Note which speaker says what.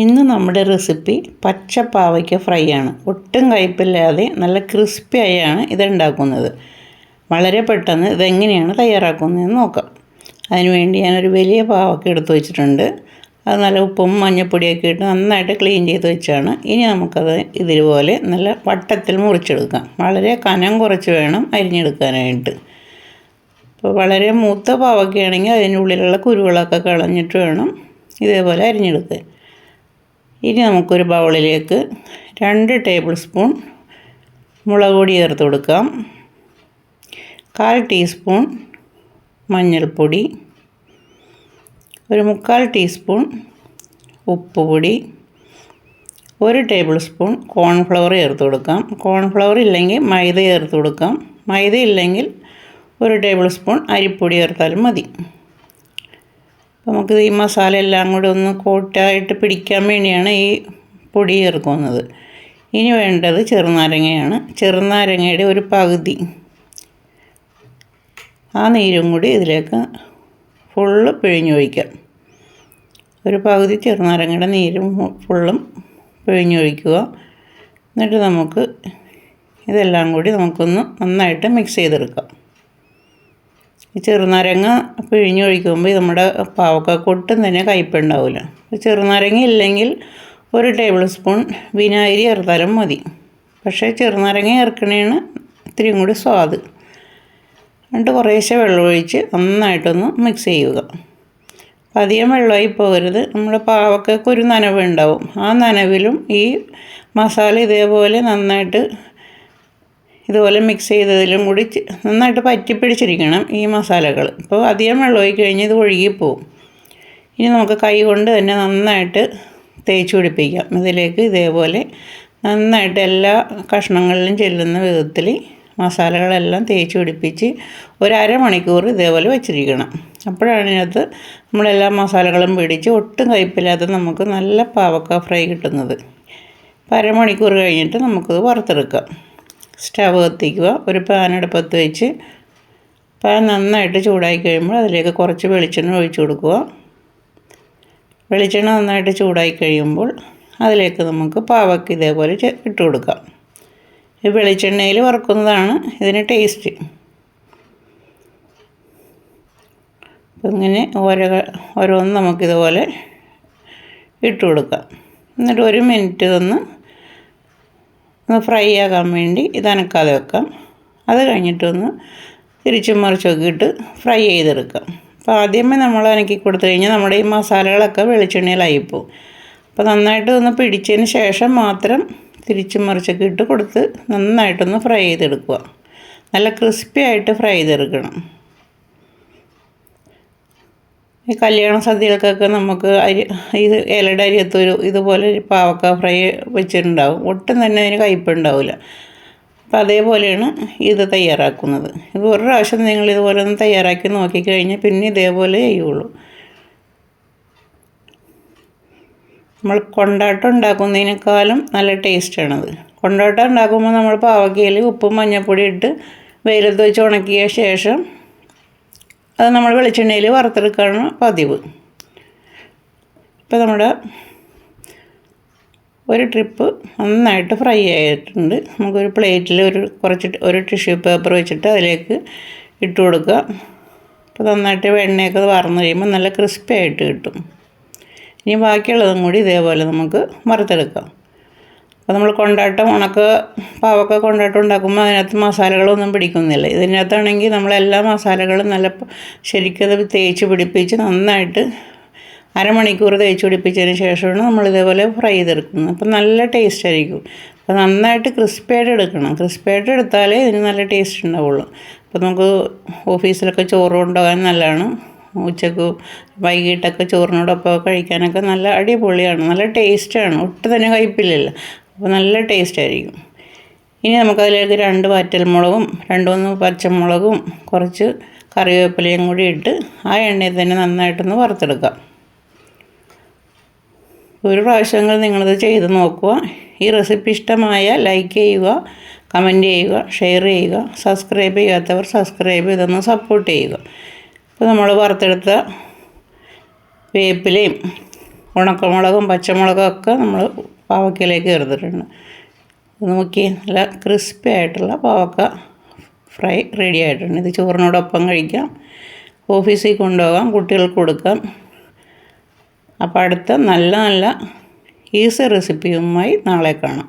Speaker 1: ഇന്ന് നമ്മുടെ recipe പച്ചപ്പാവയ്ക്ക fry ആണ് ഒട്ടും കയ്പില്ലാതെ നല്ല ക്രിസ്പി ആയാണ് ഇതുണ്ടാക്കുന്നത്. വളരെ പെട്ടെന്ന് ഇതെങ്ങനെയാണ് തയ്യാറാക്കുന്നതെന്ന് നോക്കാം. അതിനുവേണ്ടി ഞാനൊരു വലിയ പാവയ്ക്ക എടുത്തു വെച്ചിട്ടുണ്ട്. അത് നല്ല ഉപ്പും മഞ്ഞൾപ്പൊടിയൊക്കെ ഇട്ട് നന്നായിട്ട് ക്ലീൻ ചെയ്ത് വെച്ചാണ്. ഇനി നമുക്കത് ഇതുപോലെ നല്ല വട്ടത്തിൽ മുറിച്ചെടുക്കാം. വളരെ കനം കുറച്ച് വേണം അരിഞ്ഞെടുക്കാനായിട്ട്. അപ്പോൾ വളരെ മൂത്ത പാവയ്ക്കയാണെങ്കിൽ അതിന്റെ ഉള്ളിലുള്ള കുരുവിളൊക്കെ കളഞ്ഞിട്ട് വേണം ഇതേപോലെ അരിഞ്ഞെടുക്കാൻ. ഇനി നമുക്കൊരു ബൗളിലേക്ക് രണ്ട് ടേബിൾ സ്പൂൺ മുളക് പൊടി ചേർത്ത് കൊടുക്കാം. കാൽ ടീസ്പൂൺ മഞ്ഞൾപ്പൊടി ഒരു മുക്കാൽ ടീസ്പൂൺ ഉപ്പ് പൊടി ഒരു ടേബിൾ സ്പൂൺ കോൺഫ്ലവർ ചേർത്ത് കൊടുക്കാം. കോൺഫ്ലവർ ഇല്ലെങ്കിൽ മൈദ ചേർത്ത് കൊടുക്കാം. മൈദ ഇല്ലെങ്കിൽ ഒരു ടേബിൾ സ്പൂൺ അരിപ്പൊടി ചേർത്താലും മതി. നമുക്ക് ഈ മസാല എല്ലാം കൂടി ഒന്ന് കോട്ടായിട്ട് പിടിക്കാൻ വേണ്ടിയാണ് ഈ പൊടി ചേർക്കുന്നത്. ഇനി വേണ്ടത് ചെറുനാരങ്ങയാണ്. ചെറുനാരങ്ങയുടെ ഒരു പകുതി ആ നീരും കൂടി ഇതിലേക്ക് ഫുള്ള് പിഴിഞ്ഞൊഴിക്കാം ഒരു പകുതി ചെറുനാരങ്ങയുടെ നീരും ഫുള്ളും പിഴിഞ്ഞൊഴിക്കുക എന്നിട്ട് നമുക്ക് ഇതെല്ലാം കൂടി നമുക്കൊന്ന് നന്നായിട്ട് മിക്സ് ചെയ്തെടുക്കാം. ഈ ചെറുനാരങ്ങ പിഴിഞ്ഞൊഴിക്കുമ്പോൾ നമ്മുടെ പാവക്ക ഒട്ടും തന്നെ കയ്പുണ്ടാവില്ല ചെറുനാരങ്ങ ഇല്ലെങ്കിൽ ഒരു ടേബിൾ സ്പൂൺ വിനാഗിരി ചേർത്താലും മതി. പക്ഷേ ചെറുനാരങ്ങ ചേർക്കണേണ് ഇത്തിരിയും കൂടി സ്വാദ്. എന്നിട്ട് കുറേശ്ശെ വെള്ളമൊഴിച്ച് നന്നായിട്ടൊന്ന് മിക്സ് ചെയ്യുക. അധികം വെള്ളമായി പോകരുത്. നമ്മുടെ പാവക്കൊക്കെ ഒരു നനവ് ഉണ്ടാവും ആ നനവിലും ഈ മസാല ഇതേപോലെ നന്നായിട്ട് ഇതുപോലെ മിക്സ് ചെയ്തതിലും കൂടി നന്നായിട്ട് പറ്റിപ്പിടിച്ചിരിക്കണം ഈ മസാലകൾ. ഇപ്പോൾ അധികം വെള്ളമായി കഴിഞ്ഞ് ഇത് ഒഴുകിപ്പോവും ഇനി നമുക്ക് കൈ കൊണ്ട് തന്നെ നന്നായിട്ട് തേച്ച് പിടിപ്പിക്കാം. ഇതിലേക്ക് ഇതേപോലെ നന്നായിട്ട് എല്ലാ കഷ്ണങ്ങളിലും ചെല്ലുന്ന വിധത്തിൽ മസാലകളെല്ലാം തേച്ച് പിടിപ്പിച്ച് ഒരമണിക്കൂർ ഇതേപോലെ വെച്ചിരിക്കണം. അപ്പോഴാണ് ഇതിനകത്ത് നമ്മളെല്ലാ മസാലകളും പിടിച്ച് ഒട്ടും കയ്പില്ലാതെ നമുക്ക് നല്ല പാവക്ക ഫ്രൈ കിട്ടുന്നത്. അപ്പോൾ അരമണിക്കൂർ കഴിഞ്ഞിട്ട് നമുക്കത് വറുത്തെടുക്കാം. സ്റ്റവ് കത്തിക്കുക ഒരു പാൻ അടുപ്പത്ത് വെച്ച് പാൻ നന്നായിട്ട് ചൂടായി കഴിയുമ്പോൾ അതിലേക്ക് കുറച്ച് വെളിച്ചെണ്ണ ഒഴിച്ചു കൊടുക്കുക. വെളിച്ചെണ്ണ നന്നായിട്ട് ചൂടായി കഴിയുമ്പോൾ അതിലേക്ക് നമുക്ക് പാവയ്ക്ക് ഇതേപോലെ ഇട്ട് കൊടുക്കാം. ഈ വെളിച്ചെണ്ണയിൽ വറക്കുന്നതാണ് ഇതിന് ടേസ്റ്റ്. ഇങ്ങനെ ഓരോ ഓരോന്ന് നമുക്കിതുപോലെ ഇട്ട് കൊടുക്കാം. എന്നിട്ട് ഒരു മിനിറ്റ് ഒന്ന് ഫ്രൈ ആകാൻ വേണ്ടി ഇത് അനക്കാതെ വെക്കാം. അത് കഴിഞ്ഞിട്ടൊന്ന് തിരിച്ചും മറിച്ചൊക്കെ ഇട്ട് ഫ്രൈ ചെയ്തെടുക്കാം. അപ്പോൾ ആദ്യമേ നമ്മൾ അനക്കി കൊടുത്തു കഴിഞ്ഞാൽ നമ്മുടെ ഈ മസാലകളൊക്കെ വെളിച്ചെണ്ണയിലായിപ്പോവും അപ്പോൾ നന്നായിട്ട് ഒന്ന് പിടിച്ചതിന് ശേഷം മാത്രം തിരിച്ചും മറിച്ചൊക്കെ ഇട്ട് കൊടുത്ത് നന്നായിട്ടൊന്ന് ഫ്രൈ ചെയ്തെടുക്കുക. നല്ല ക്രിസ്പി ആയിട്ട് ഫ്രൈ ചെയ്തെടുക്കണം. ഈ കല്യാണ സദ്യകൾക്കൊക്കെ നമുക്ക് അരി ഇത് ഇലയുടെ അരിയത്തൊരു ഇതുപോലെ ഒരു പാവക്ക ഫ്രൈ വെച്ചിട്ടുണ്ടാവും. ഒട്ടും തന്നെ അതിന് കയ്പുണ്ടാവില്ല അപ്പോൾ അതേപോലെയാണ് ഇത് തയ്യാറാക്കുന്നത്. ഇത് ഒരു പ്രാവശ്യം നിങ്ങൾ ഇതുപോലെ ഒന്ന് തയ്യാറാക്കി നോക്കിക്കഴിഞ്ഞാൽ പിന്നെ ഇതേപോലെ ചെയ്യുള്ളൂ. നമ്മൾ കൊണ്ടാട്ടം ഉണ്ടാക്കുന്നതിനേക്കാളും നല്ല ടേസ്റ്റാണത്. കൊണ്ടാട്ടം ഉണ്ടാക്കുമ്പോൾ നമ്മൾ പാവക്കയിൽ ഉപ്പും മഞ്ഞൾപ്പൊടി ഇട്ട് വെയിലത്ത് വെച്ച് ഉണക്കിയ ശേഷം അത് നമ്മൾ വെളിച്ചെണ്ണയിൽ വറുത്തെടുക്കുകയാണ് പതിവ്. ഇപ്പോൾ നമ്മുടെ ഒരു ട്രിപ്പ് നന്നായിട്ട് ഫ്രൈ ആയിട്ടുണ്ട്. നമുക്കൊരു പ്ലേറ്റിൽ ഒരു കുറച്ച് ഒരു ടിഷ്യൂ പേപ്പർ വെച്ചിട്ട് അതിലേക്ക് ഇട്ട് കൊടുക്കുക. അപ്പോൾ നന്നായിട്ട് വെണ്ണയൊക്കെ വറന്ന് കഴിയുമ്പോൾ നല്ല ക്രിസ്പി ആയിട്ട് കിട്ടും. ഇനി ബാക്കിയുള്ളതും കൂടി ഇതേപോലെ നമുക്ക് വറുത്തെടുക്കാം. അപ്പോൾ നമ്മൾ കൊണ്ടാട്ടം ഉണക്ക പാവക്ക കൊണ്ടാട്ടം ഉണ്ടാക്കുമ്പോൾ അതിനകത്ത് മസാലകളൊന്നും പിടിക്കുന്നില്ല. ഇതിനകത്താണെങ്കിൽ നമ്മൾ എല്ലാ മസാലകളും നല്ല ശരിക്കത് തേച്ച് പിടിപ്പിച്ച് നന്നായിട്ട് അരമണിക്കൂർ തേച്ച് പിടിപ്പിച്ചതിന് ശേഷമാണ് നമ്മൾ ഇതേപോലെ ഫ്രൈ ചെയ്തെടുക്കുന്നത്. അപ്പോൾ നല്ല ടേസ്റ്റ് ആയിരിക്കും അപ്പോൾ നന്നായിട്ട് ക്രിസ്പിയായിട്ട് എടുക്കണം. ക്രിസ്പിയായിട്ട് എടുത്താലേ ഇതിന് നല്ല ടേസ്റ്റ് ഉണ്ടാവുള്ളൂ. അപ്പോൾ നമുക്ക് ഓഫീസിലൊക്കെ ചോറ് കൊണ്ടുപോകാൻ നല്ലതാണ്. ഉച്ചയ്ക്ക് വൈകിട്ടൊക്കെ ചോറിനോടൊപ്പം കഴിക്കാനൊക്കെ നല്ല അടിപൊളിയാണ്. നല്ല ടേസ്റ്റാണ്. ഒട്ടും തന്നെ കയ്പില്ലല്ലോ അപ്പോൾ നല്ല ടേസ്റ്റ് ആയിരിക്കും. ഇനി നമുക്കതിലേക്ക് രണ്ട് വറ്റൽമുളകും രണ്ട് മൂന്ന് പച്ചമുളകും കുറച്ച് കറിവേപ്പിലയും കൂടി ഇട്ട് ആ എണ്ണയിൽ തന്നെ നന്നായിട്ടൊന്ന് വറുത്തെടുക്കാം. ഒരു പ്രാവശ്യങ്ങൾ നിങ്ങളിത് ചെയ്ത് നോക്കുക. ഈ റെസിപ്പി ഇഷ്ടമായ ലൈക്ക് ചെയ്യുക കമന്റ് ചെയ്യുക ഷെയർ ചെയ്യുക. സബ്സ്ക്രൈബ് ചെയ്യാത്തവർ സബ്സ്ക്രൈബ് ചെയ്തൊന്ന് സപ്പോർട്ട് ചെയ്യുക. ഇപ്പോൾ നമ്മൾ വറുത്തെടുത്ത വേപ്പിലയും ഉണക്കമുളകും പച്ചമുളകും ഒക്കെ നമ്മൾ പാവയ്ക്കയിലേക്ക് ചേർത്തിട്ടുണ്ട് നോക്കി നല്ല ക്രിസ്പി ആയിട്ടുള്ള പാവക്ക ഫ്രൈ റെഡി ആയിട്ടുണ്ട്. ഇത് ചോറിനോടൊപ്പം കഴിക്കാം. ഓഫീസിൽ കൊണ്ടുപോകാം കുട്ടികൾക്ക് കൊടുക്കാം. അപ്പോൾ അടുത്ത നല്ല നല്ല ഈസി റെസിപ്പിയുമായി നാളെ കാണാം.